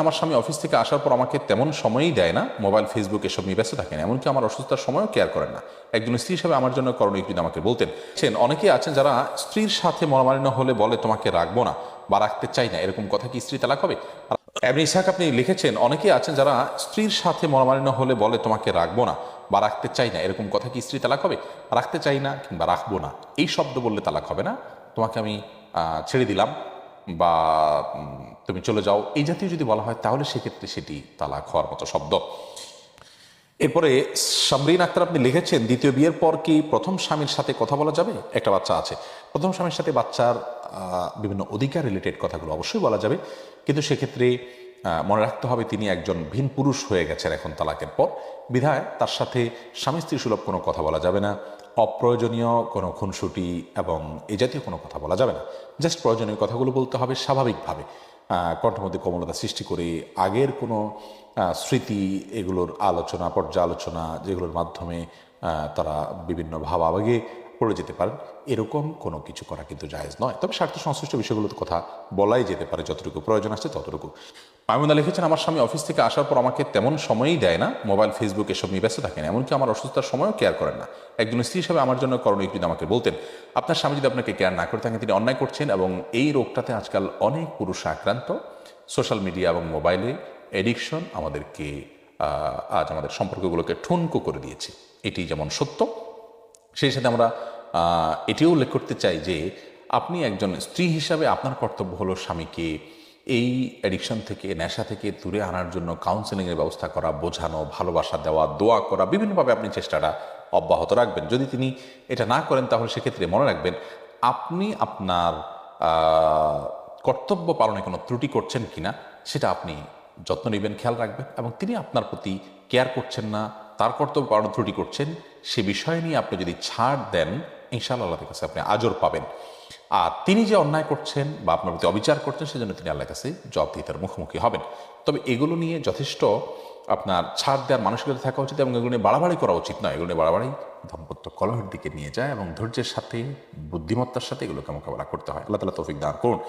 আমার স্বামী অফিস থেকে আসার পর আমাকে তেমন সময়ই দেয় না? মোবাইল ফেসবুক এসব নিয়ে ব্যস্ত থাকেন। এমনকি আমার অসুস্থতার সময়ও কেয়ার করেন না। একজন স্ত্রী হিসাবে আমার জন্য করণীয় যদি আমাকে বলতেন, ছেন, অনেকেই আছেন যারা স্ত্রীর সাথে মনোমালিন্য হলে বলে, তোমাকে রাখব না বা রাখতে চাই না। এরকম কথা কি স্ত্রী তালাক হবে? এমনি ইসাক আপনি লিখেছেন, অনেকেই আছেন যারা স্ত্রীর সাথে মনোমালিন্য হলে বলে, তোমাকে রাখব না বা রাখতে চাই না। এরকম কথা কি স্ত্রী তালাক হবে? রাখতে চাই না কিংবা রাখব না এই শব্দ বললে তালাক হবে না? তোমাকে আমি ছেড়ে দিলাম। বা তুমি চলে যাও, এই জাতীয় যদি বলা হয়, তাহলে সেক্ষেত্রে সেটি তালাক হওয়ার মতো শব্দ। এরপরে সামরিন আক্তার আপনি লিখেছেন, দ্বিতীয় বিয়ের পর কি প্রথম স্বামীর সাথে কথা বলা যাবে? একটা বাচ্চা আছে। প্রথম স্বামীর সাথে বাচ্চার বিভিন্ন অধিকার রিলেটেড কথাগুলো অবশ্যই বলা যাবে। কিন্তু সেক্ষেত্রে মনে রাখতে হবে তিনি একজন ভিন পুরুষ হয়ে গেছেন এখন তালাকের পর। বিধায় তার সাথে স্বামী স্ত্রী সুলভ কোনো কথা বলা যাবে না। অপ্রয়োজনীয় কোনো খুনসুটি এবং এ জাতীয় কোনো কথা বলা যাবে না। জাস্ট প্রয়োজনীয় কথাগুলো বলতে হবে স্বাভাবিকভাবে। আহ, কণ্ঠের মধ্যে কোমলতা সৃষ্টি করে আগের কোনো স্মৃতি এগুলোর আলোচনা পর্যালোচনা যেগুলোর মাধ্যমে তারা বিভিন্ন ভাব আবেগে পড়ে যেতে পারেন। এরকম কোনো কিছু করা কিন্তু জায়েজ নয়। তবে স্বার্থ সংশ্লিষ্ট বিষয়গুলোর কথা বলাই যেতে পারে, যতটুকু প্রয়োজন আছে ততটুকু। মাইমুনা লিখেছেন, আমার স্বামী অফিস থেকে আসার পর আমাকে তেমন সময়ই দেয় না। মোবাইল, ফেসবুক এসব নিয়ে ব্যস্ত থাকেন। এমনকি আমার অসুস্থতার সময়ও কেয়ার করেন না। একজন স্ত্রী হিসাবে আমার জন্য করণীয় যদি আমাকে বলতেন, আপনার স্বামী যদি আপনাকে কেয়ার না করে থাকেন, তিনি অন্যায় করছেন এবং এই রোগটাতে আজকাল অনেক পুরুষ আক্রান্ত। সোশ্যাল মিডিয়া এবং মোবাইলে এডিকশন আমাদেরকে আজ আমাদের সম্পর্কগুলোকে ঠুনকো করে দিয়েছে। এটি যেমন সত্য, সেই সাথে আমরা এটিও উল্লেখ করতে চাই যে আপনি একজন স্ত্রী হিসাবে আপনার কর্তব্য হলো স্বামীকে এই অ্যাডিকশন থেকে, নেশা থেকে দূরে আনার জন্য কাউন্সেলিংয়ের ব্যবস্থা করা, বোঝানো, ভালোবাসা দেওয়া, দোয়া করা, বিভিন্নভাবে আপনি চেষ্টাটা অব্যাহত রাখবেন। যদি তিনি এটা না করেন, তাহলে সেক্ষেত্রে মনে রাখবেন আপনি আপনার কর্তব্য পালনে কোনো ত্রুটি করছেন কিনা, সেটা আপনি যত্ন নেবেন, খেয়াল রাখবেন এবং তিনি আপনার প্রতি কেয়ার করছেন না, তার কর্তব্য পালন ত্রুটি করছেন, সে বিষয় নিয়ে আপনি যদি ছাড় দেন ইনশাআল্লাহ আল্লাহ কাছে আপনি আজর পাবেন। আর তিনি যে অন্যায় করছেন বা আপনার প্রতি অবিচার করছেন, সেজন্য তিনি আল্লাহ কাছে জব দিতে তার মুখোমুখি হবেন। তবে এগুলো নিয়ে যথেষ্ট আপনার ছাড় দেওয়ার মানসিকতা থাকা উচিত এবং এগুলো নিয়ে বাড়াবাড়ি করা উচিত নয়। এগুলো নিয়ে বাড়াবাড়ি দাম্পত্য কলহের দিকে নিয়ে যায় এবং ধৈর্যের সাথে, বুদ্ধিমত্তার সাথে এগুলোকে মোকাবেলা করতে হয়। আল্লাহ তালা তৌফিক দান করুন।